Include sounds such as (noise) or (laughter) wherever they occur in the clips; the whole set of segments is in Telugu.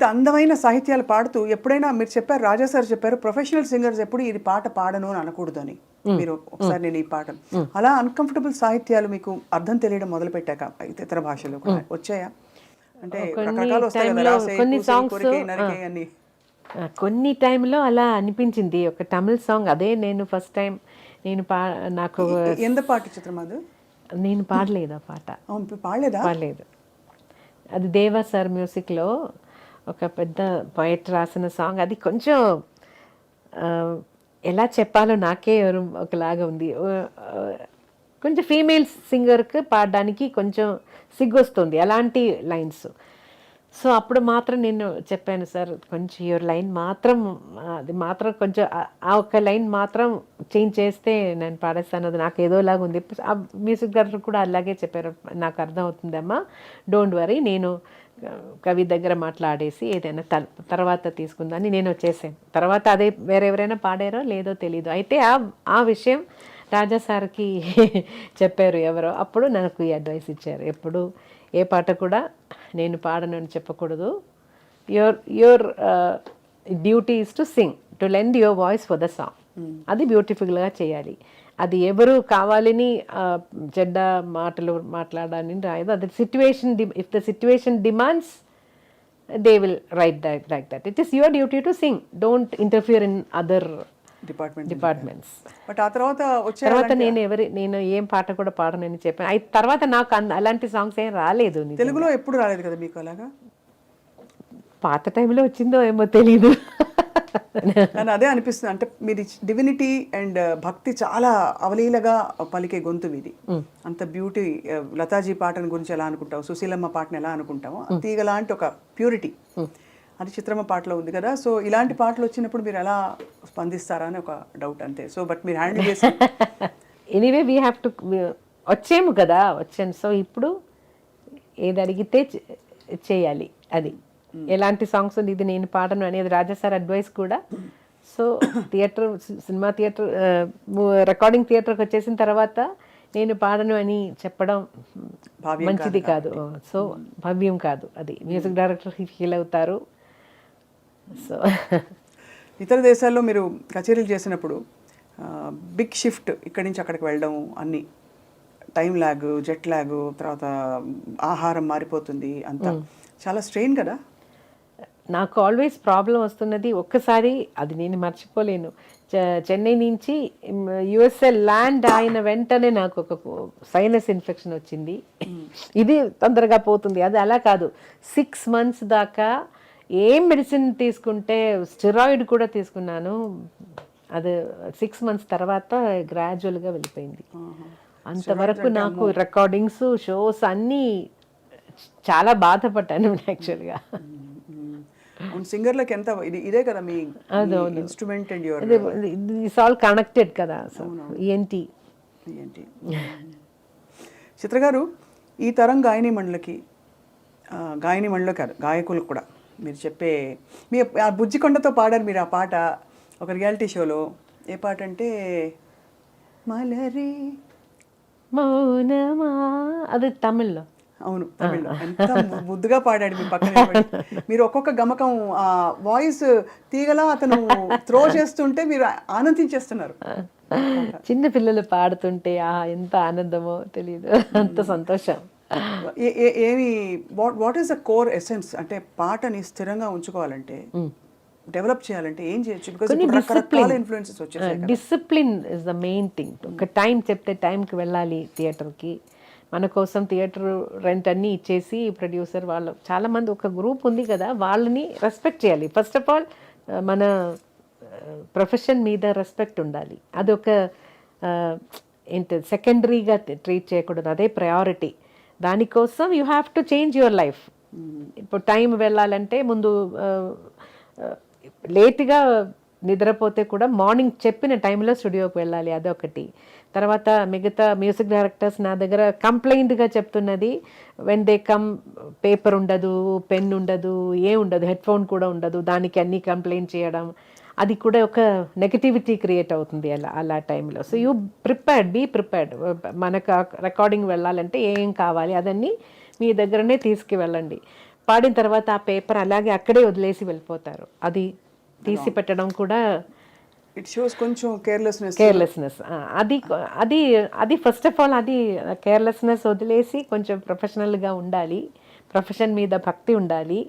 అందమైన సాహిత్యాలు పాడుతూ ఎప్పుడైనా మీరు చెప్పారు రాజా సార్ చెప్పారు ప్రొఫెషనల్ సింగర్స్ ఎప్పుడు ఇది పాట పాడను అని అనకూడదు అని మీరు ఒకసారి నేను ఈ పాట అలా అన్కంఫర్టబుల్ సాహిత్యాలు మీకు అర్థం తెలియడం మొదలు పెట్టాక ఇతర భాషలు కూడా వచ్చాయా? అంటే కొన్ని రకరకాలు వస్తాయి టైంలో అలా అనిపించింది. ఒక తమిళ్ సాంగ్ అదే నేను ఫస్ట్ టైం నేను పా నాకు ఎంత పాట చిత్రం అది? నేను పాడలేదు ఆ పాట. పాడలేదా? పాడలేదు. అది దేవా సార్ మ్యూజిక్లో ఒక పెద్ద పోయట్ రాసిన సాంగ్ అది కొంచెం ఎలా చెప్పాలో నాకే ఒకలాగా ఉంది. కొంచెం ఫీమేల్ సింగర్కి పాడడానికి కొంచెం సిగ్గొస్తుంది అలాంటి లైన్స్ సో అప్పుడు మాత్రం నేను చెప్పాను సార్ కొంచెం యువర్ లైన్ మాత్రం అది మాత్రం కొంచెం ఆ- ఒక్క లైన్ మాత్రం చేంజ్ చేస్తే నేను పాడేస్తాను. అది నాకు ఏదోలాగా ఉంది. ఆ మ్యూజిక్ డైరెక్టర్ కూడా అలాగే చెప్పారు. నాకు అర్థం అవుతుందమ్మా డోంట్ వరీ నేను కవి దగ్గర మాట్లాడేసి ఏదైనా తర్- తర్వాత తీసుకుందని నేను వచ్చేసాను. తర్వాత అదే వేరెవరైనా పాడారో లేదో తెలీదు. అయితే ఆ ఆ విషయం రాజా సార్కి (laughs) చెప్పారు ఎవరో. అప్పుడు నాకు ఈ అడ్వైస్ ఇచ్చారు. ఎప్పుడు ఏ పాట కూడా నేను పాడను అని చెప్పకూడదు. Your your duty is to sing to lend your voice for the song. అది బ్యూటిఫుల్గా చేయాలి. అది ఎవరు కావాలని చెడ్డ మాటలు మాట్లాడాలని రాయదు. అది situation if the situation demands they will write that like that it is your duty to sing don't interfere in other department departments but ఆ తర్వాత వచ్చే తర్వాత నేను ఎవరి నేను ఏం పాట కూడా పాడనని చెప్పాను. అయి తర్వాత నాకు అలాంటి సాంగ్స్ ఏం రాలేదు. తెలుగులో ఎప్పుడు రాలేదు కదా మీకు అలాగా? పాత టైంలో వచ్చిందో ఏమో తెలీదు. కానీ అదే అనిపిస్తుంది. అంటే మీది డివినిటీ అండ్ భక్తి చాలా అవలీలగా పలికే గొంతు మీది. అంత బ్యూటీ లతాజీ పాటను గురించి ఎలా అనుకుంటావు? సుశీలమ్మ పాటను ఎలా అనుకుంటామో తీగ లాంటి ఒక ప్యూరిటీ అది చిత్రమ్మ పాటలో ఉంది కదా. సో ఇలాంటి పాటలు వచ్చినప్పుడు మీరు ఎలా స్పందిస్తారా అని ఒక డౌట్ అంతే. సో బట్ మీరు హ్యాండిల్ చేసి ఎనీవే వీ హ్యావ్ టు వచ్చేము కదా వచ్చాను సో ఇప్పుడు ఏది అడిగితే చేయాలి. అది. ఎలాంటి సాంగ్స్ ఉంది? ఇది నేను పాడను అనేది రాజా సార్ అడ్వైస్ కూడా. So theatre cinema theatre recording థియేటర్కి వచ్చేసిన తర్వాత నేను పాడను అని చెప్పడం మంచిది కాదు. సో భవ్యం కాదు అది. మ్యూజిక్ డైరెక్టర్ ఫీల్ అవుతారు. సో (laughs) ఇతర దేశాల్లో మీరు కచేరీలు చేసినప్పుడు బిగ్ షిఫ్ట్ ఇక్కడి నుంచి అక్కడికి వెళ్ళడం అన్ని. టైం ల్యాగ్ జెట్ ల్యాగ్ తర్వాత ఆహారం మారిపోతుంది అంతా. చాలా స్ట్రెయిన్ కదా? నాకు ఆల్వేస్ ప్రాబ్లం వస్తున్నది ఒక్కసారి అది నేను మర్చిపోలేను. చెన్నై నుంచి యుఎస్ఏ ల్యాండ్ అయిన వెంటనే నాకు ఒక సైనస్ ఇన్ఫెక్షన్ వచ్చింది. ఇది తొందరగా పోతుంది. అది అలా కాదు. సిక్స్ మంత్స్ దాకా ఏం మెడిసిన్ తీసుకుంటే స్టెరాయిడ్ కూడా తీసుకున్నాను. అది సిక్స్ మంత్స్ తర్వాత గ్రాడ్యువల్గా వెళ్ళిపోయింది. అంతవరకు నాకు రికార్డింగ్స్ షోస్ అన్నీ చాలా బాధపడ్డాను యాక్చువల్గా సింగర్లకు ఎంత ఇది ఇదే కదా మీ instrument and your it's all connected కదా సో ఏంటి ఏంటి చిత్ర గారు ఈ తరం గాయని మండలికి గాయని మండలి కాదు గాయకులకు కూడా మీరు చెప్పే మీ ఆ బుజ్జికొండతో పాడారు మీరు ఆ పాట ఒక రియాలిటీ షోలో. ఏ పాట అంటే మలరి మౌనమా? అది తమిళ్ళో. అవును తమిళ్ళో. ఎంత ముద్దుగా పాడాడు మీ పక్కన. మీరు ఒక్కొక్క గమకం ఆ వాయిస్ తీగలా అతను త్రో చేస్తుంటే మీరు ఆనందించేస్తున్నారు. (laughs) చిన్న పిల్లలు పాడుతుంటే ఆ ఎంత ఆనందమో తెలియదు అంత సంతోషం. ఏమి what what is the core essence? అంటే పాటని స్థిరంగా ఉంచుకోవాలంటే డెవలప్ చేయాలంటే ఏం చేయొచ్చు? కొన్ని రకరకాల ఇన్ఫ్లుయెన్సెస్ వచ్చేసాయి discipline is the main thing ఒక టైం చెప్తే టైంకి వెళ్ళాలి థియేటర్కి. మన కోసం థియేటర్ రెంట్ అన్నీ ఇచ్చేసి ప్రొడ్యూసర్ వాళ్ళు చాలామంది ఒక గ్రూప్ ఉంది కదా వాళ్ళని రెస్పెక్ట్ చేయాలి. ఫస్ట్ ఆఫ్ ఆల్ మన ప్రొఫెషన్ మీద రెస్పెక్ట్ ఉండాలి. అదొక ఏంటి సెకండరీగా ట్రీట్ చేయకూడదు. అదే ప్రయారిటీ. దానికోసం you have to change your life. ఇప్పుడు టైం వెళ్ళాలంటే ముందు లేట్గా నిద్రపోతే కూడా మార్నింగ్ చెప్పిన టైంలో స్టూడియోకి వెళ్ళాలి. అదొకటి. తర్వాత మిగతా మ్యూజిక్ డైరెక్టర్స్ నా దగ్గర కంప్లైంట్గా చెప్తున్నది వెన్ దే కమ్ పేపర్ ఉండదు పెన్ ఉండదు ఏ ఉండదు హెడ్ ఫోన్ కూడా ఉండదు దానికి అన్ని కంప్లైంట్ చేయడం. అది కూడా ఒక నెగటివిటీ క్రియేట్ అవుతుంది అలా అలా టైంలో. So you prepared be prepared మనకు రికార్డింగ్ వెళ్ళాలంటే ఏం కావాలి అదన్నీ మీ దగ్గరనే తీసుకువెళ్ళండి. పాడిన తర్వాత ఆ పేపర్ అలాగే అక్కడే వదిలేసి వెళ్ళిపోతారు. అది తీసి పెట్టడం కూడా ఇట్ షోస్ కొంచెం కేర్లెస్నెస్ కేర్లెస్నెస్ అది అది అది ఫస్ట్ ఆఫ్ ఆల్ అది కేర్లెస్నెస్ వదిలేసి కొంచెం ప్రొఫెషనల్గా ఉండాలి. ప్రొఫెషన్ మీద భక్తి ఉండాలి.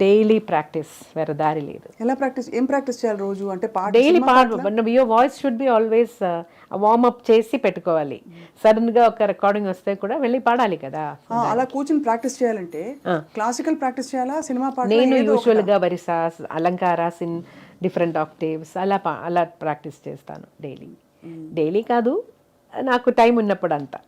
డైలీ ప్రాక్టీస్ వేరే దారి లేదు. ఎలా ప్రాక్టీస్ ఏం ప్రాక్టీస్ చేయాలి రోజు? అంటే పాట డైలీ పాడు your voice should be always warm up చేసి పెట్టుకోవాలి. సడన్గా ఒక రికార్డింగ్ వస్తే కూడా వెళ్ళి పాడాలి కదా. అలా కూర్చుని ప్రాక్టీస్ చేయాలంటే క్లాసికల్ ప్రాక్టీస్ చేయాలా సినిమా పాట నేను యూజువల్గా వరిసాస్ అలంకారాస్ ఇన్ డిఫరెంట్ ఆక్టేవ్స్ అలా పా- అలా ప్రాక్టీస్ చేస్తాను డైలీ. డైలీ కాదు నాకు టైం ఉన్నప్పుడు అంతా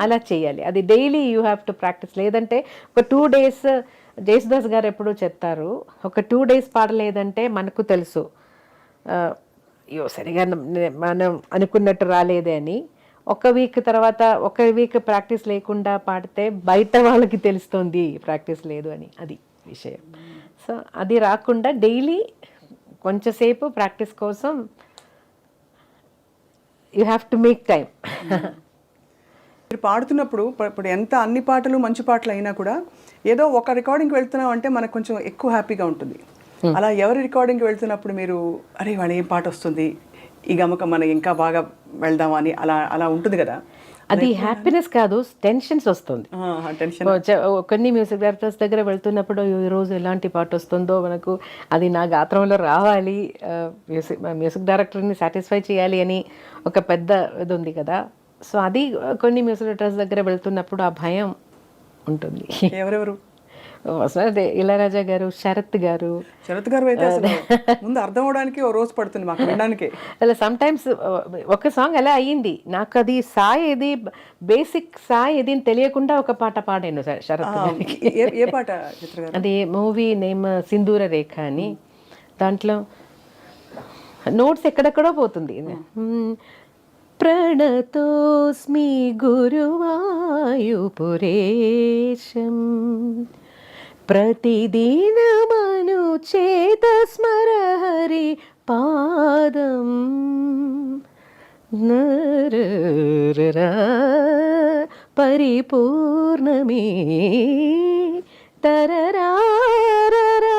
అలా చేయాలి. అది daily you have to practise. లేదంటే ఒక టూ డేస్ జేసుదాస్ గారు ఎప్పుడూ చెప్తారు ఒక టూ డేస్ పాడలేదంటే మనకు తెలుసు. అయ్యో సరిగా మనం అనుకున్నట్టు రాలేదే అని. ఒక వీక్ తర్వాత ఒక వీక్ ప్రాక్టీస్ లేకుండా పాడితే బయట వాళ్ళకి తెలుస్తుంది ప్రాక్టీస్ లేదు అని. అది విషయం. సో అది రాకుండా డైలీ కొంచెంసేపు ప్రాక్టీస్ కోసం you have to make time. మీరు పాడుతున్నప్పుడు ఇప్పుడు ఎంత అన్ని పాటలు మంచి పాటలు అయినా కూడా ఏదో ఒక రికార్డింగ్కి వెళ్తున్నాం అంటే మనకు కొంచెం ఎక్కువ హ్యాపీగా ఉంటుంది. అలా ఎవరి రికార్డింగ్కి వెళ్తున్నప్పుడు మీరు అరే వాడు ఏం పాట వస్తుంది? ఈ గమక మనం ఇంకా బాగా వెళ్దాం అని అలా అలా ఉంటుంది కదా? అది హ్యాపీనెస్ కాదు టెన్షన్స్ వస్తుంది. కొన్ని మ్యూజిక్ డైరెక్టర్స్ దగ్గర వెళ్తున్నప్పుడు "అయ్యో, ఈ రోజు ఎలాంటి పాట వస్తుందో మనకు అది నా గాత్రంలో రావాలి మ్యూజిక్ మ్యూజిక్ డైరెక్టర్ని సాటిస్ఫై చేయాలి అని ఒక పెద్ద ఇది ఉంది కదా. సో అది కొన్ని మ్యూజిక్ డైరెక్టర్స్ దగ్గర వెళ్తున్నప్పుడు ఆ భయం ఉంటుంది. ఎవరెవరు? అదే ఇళయరాజా గారు శరత్ గారు. శరత్ గారు అయితే ముందు అర్థం అవడానికి ఓ రోజు పడుతుంది మాకు వినడానికి. అలా సమ్ టైమ్స్ ఒక సాంగ్ అలా అయ్యింది? నాకు అది సాయి ఏది బేసిక్ సాయి ఏది అని తెలియకుండా ఒక పాట పాడాను శరత్ ఏ పాట అది మూవీ నేమ్ సింధూర రేఖ అని. దాంట్లో నోట్స్ ఎక్కడెక్కడో పోతుంది. ప్రణతోస్మి प्रतिदिनमनुचेतस्मर हरि पादं परिपूर्णमे तरराररा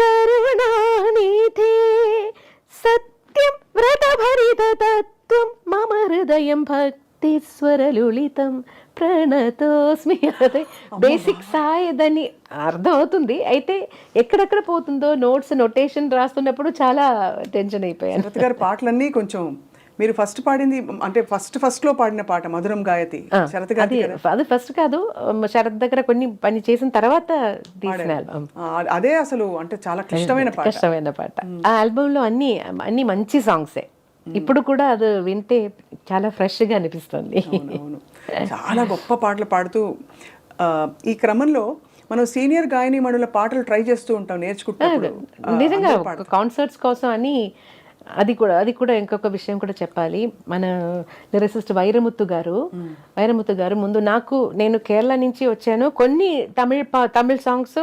करुणानिधे सत्यं व्रतभरिततत्त्वं मम हृदयं भक्ति వ్రతభరిత తత్వం మమ హృదయం భక్తి స్వరలుళితం ప్రణతోస్మి. అదే బేసిక్ సాయి దాన్ని అర్థం అవుతుంది అయితే ఎక్కడెక్కడ పోతుందో నోట్స్ నొటేషన్ రాస్తున్నప్పుడు చాలా టెన్షన్ అయిపోయాను. గారి పాటలన్నీ కొంచెం మీరు ఫస్ట్ పాడింది అంటే ఫస్ట్ ఫస్ట్లో పాడిన పాట మధురం గాయతి. శరత్ గారి అది ఫస్ట్ కాదు. శరత్ దగ్గర కొన్ని పని చేసిన తర్వాత తీసిన అదే అసలు అంటే చాలా క్లిష్టమైన పాట. కష్టమైన పాట. ఆ ఆల్బమ్లో అన్ని అన్ని మంచి సాంగ్సే. ఇప్పుడు కూడా అది వింటే చాలా ఫ్రెష్గా అనిపిస్తుంది చాలా గొప్ప పాటలు పాడుతూ ఈ క్రమంలో మనం సీనియర్ గాయని మణుల పాటలు ట్రై చేస్తూ ఉంటాం ఆ, నిజంగా కాన్సర్ట్స్ కోసం అని అది కూడా అది కూడా ఇంకొక విషయం కూడా చెప్పాలి. మన లిరిసిస్ట్ వైరముత్తు గారు వైరముత్తు గారు ముందు నాకు నేను కేరళ నుంచి వచ్చాను. కొన్ని తమిళ తమిళ సాంగ్స్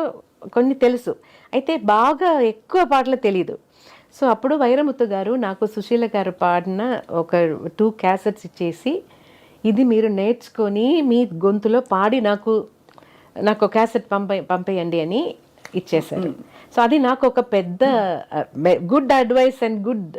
కొన్ని తెలుసు. అయితే బాగా ఎక్కువ పాటలు తెలియదు సో అప్పుడు వైరముత్తు గారు నాకు సుశీల గారు పాడిన ఒక టూ క్యాసెట్స్ ఇచ్చేసి ఇది మీరు నేర్చుకొని మీ గొంతులో పాడి నాకు నాకు క్యాసెట్ పంప పంపేయండి అని ఇచ్చేశారు. సో అది నాకు ఒక పెద్ద గుడ్ అడ్వైస్ అండ్ గుడ్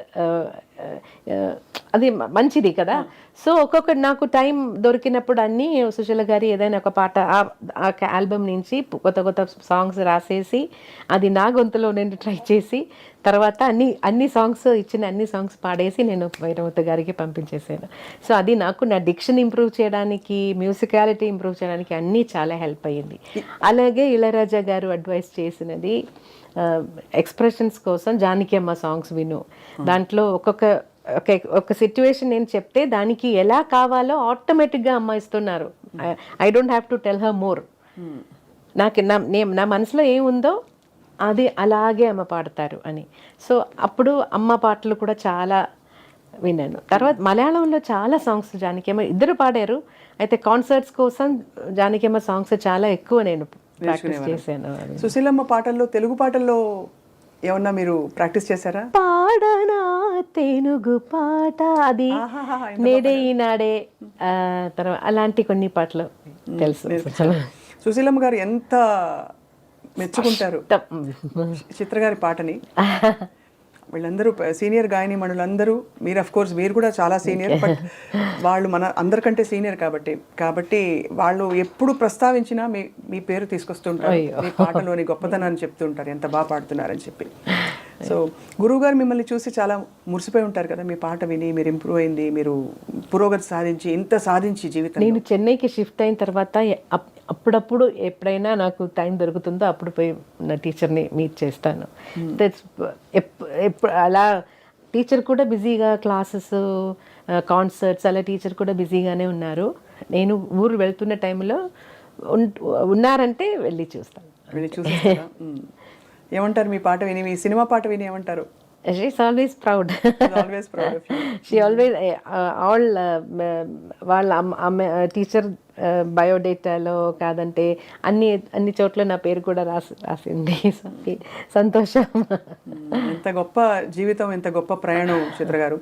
అది మంచిది కదా. సో ఒక్కొక్క నాకు టైం దొరికినప్పుడు అన్నీ సుశీల గారి ఏదైనా ఒక పాట ఆ- ఆల్బమ్ నుంచి కొత్త కొత్త సాంగ్స్ రాసేసి అది నా గొంతులో నేను ట్రై చేసి తర్వాత అన్ని అన్ని సాంగ్స్ ఇచ్చిన అన్ని సాంగ్స్ పాడేసి నేను వైరవత గారికి పంపించేసాను. సో అది నాకు నా డిక్షన్ ఇంప్రూవ్ చేయడానికి మ్యూజికాలిటీ ఇంప్రూవ్ చేయడానికి అన్నీ చాలా హెల్ప్ అయ్యింది. అలాగే ఇళయరాజా గారు అడ్వైస్ చేసినది ఎక్స్ప్రెషన్స్ కోసం జానకి అమ్మ సాంగ్స్ విను. దాంట్లో ఒక్కొక్క ఒక ఒక సిచ్యువేషన్ నేను చెప్తే దానికి ఎలా కావాలో ఆటోమేటిక్గా అమ్మ ఇస్తున్నారు. I don't have to tell her more నాకు నా నేను నా మనసులో ఏముందో అది అలాగే అమ్మ పాడతారు అని. సో అప్పుడు అమ్మ పాటలు కూడా చాలా విన్నాను. తర్వాత మలయాళంలో చాలా సాంగ్స్ జానకియమ్మ ఇద్దరు పాడారు. అయితే కాన్సర్ట్స్ కోసం జానకియమ్మ సాంగ్స్ చాలా ఎక్కువ నేను ప్రాక్టీస్ చేశాను అవి. సుశీలమ్మ పాటల్లో తెలుగు పాటల్లో ఏమన్నా మీరు ప్రాక్టీస్ చేశారా? పాడనా తెనుగు పాట? అది నేడే ఈనాడే తర్వాత అలాంటి కొన్ని పాటలు తెలుసు. సుశీలమ్మ గారు ఎంత మెచ్చుకుంటారు? చిత్ర గారి పాటని. (laughs) వీళ్ళందరూ సీనియర్ గాయని మణులందరూ మీరు అఫ్ కోర్స్ మీరు కూడా చాలా సీనియర్ (laughs) బట్ వాళ్ళు మన అందరికంటే సీనియర్ కాబట్టి కాబట్టి వాళ్ళు ఎప్పుడు ప్రస్తావించినా మీ మీ పేరు తీసుకొస్తుంటారు మీ పాటలోని గొప్పతనాన్ని చెప్తుంటారు ఎంత బాగా పాడుతున్నారని చెప్పి. సో గురువు గారు మిమ్మల్ని చూసి చాలా మురిసిపోయి ఉంటారు కదా మీ పాట విని మీరు ఇంప్రూవ్ అయింది మీరు పురోగతి సాధించి ఇంత సాధించి జీవితం నేను చెన్నైకి షిఫ్ట్ అయిన తర్వాత అప్పుడప్పుడు ఎప్పుడైనా నాకు టైం దొరుకుతుందో అప్పుడు పోయి నా టీచర్ని మీట్ చేస్తాను. That's- ఎప్- ఎప్- అలా టీచర్ కూడా బిజీగా క్లాసెస్ కాన్సర్ట్స్ అలా టీచర్ కూడా బిజీగానే ఉన్నారు. నేను ఊరు వెళ్తున్న టైంలో ఉన్- ఉన్నారంటే వెళ్ళి చూస్తాను. వెళ్ళి చూసేస్తారా మ్మ్. ఏమంటారు మీ పాట విని మీ సినిమా పాట విని ఏమంటారు? She is always proud she always all వాళ్ళ అమ్మ టీచర్ బయోడేటాలో కాదంటే అన్ని అన్ని చోట్ల నా పేరు కూడా రాసి రాసింది. (laughs) సంతోషం. ఎంత గొప్ప జీవితం ఎంత గొప్ప ప్రయాణం చిత్ర గారు.